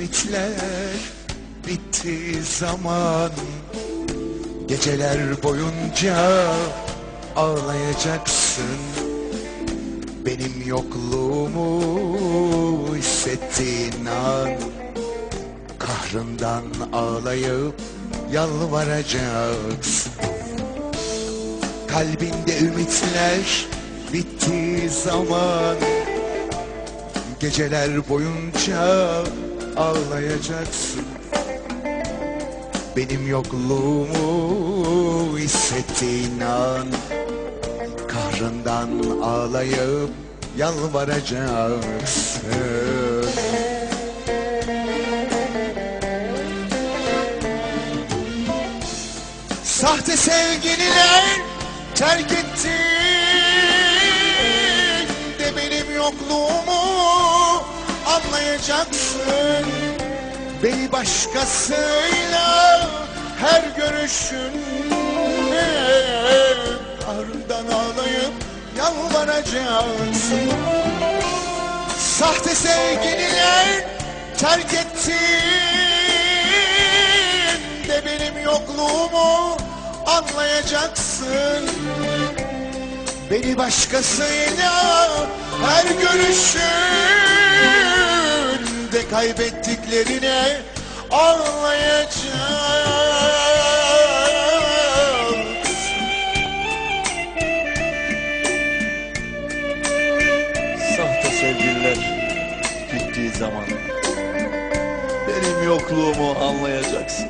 ümitler bitti zaman. Geceler boyunca ağlayacaksın. Benim yokluğumu hissettiğin an Kahrından ağlayıp yalvaracaksın. Kalbinde ümitler bittiği zaman Geceler boyunca ağlayacaksın. Benim yokluğumu hissettiğin an Kahrından ağlayıp yalvaracaksın. Sahte sevgililer terk etti. De benim yokluğumu anlayacaksın. Beni başkasıyla her görüşünde ardından ağlayıp yalvaracaksın. Sahte sevgililer terk etti de benim yokluğumu anlayacaksın. Beni başkasıyla her görüşünde kaybettiklerine ağlayacaksın Sahte sevgililer bittiği zaman benim yokluğumu anlayacaksın.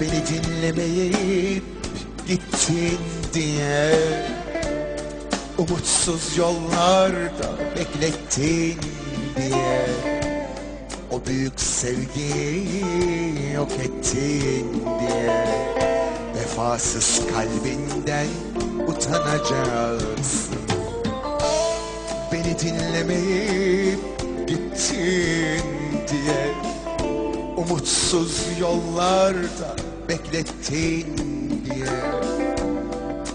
Beni dinlemeyip gittin diye. Umutsuz yollarda beklettin diye. O büyük sevgiyi yok ettin diye. Vefasız kalbinden utanacaksın. Beni dinlemeyip gittin diye. Umutsuz yollarda beklettin diye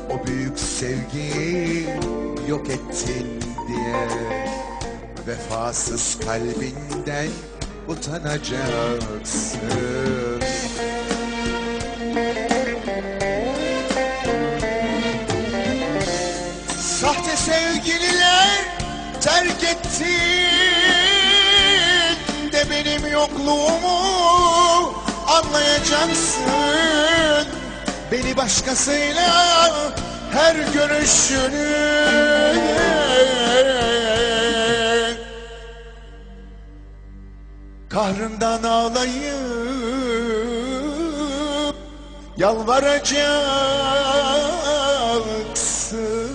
O büyük sevgiyi yok ettin diye Vefasız kalbinden utanacaksın. Sahte sevgililer terk ettin de benim yokluğumu anlayacaksın Beni başkasıyla her görüşünü Kahrından ağlayıp yalvaracaksın.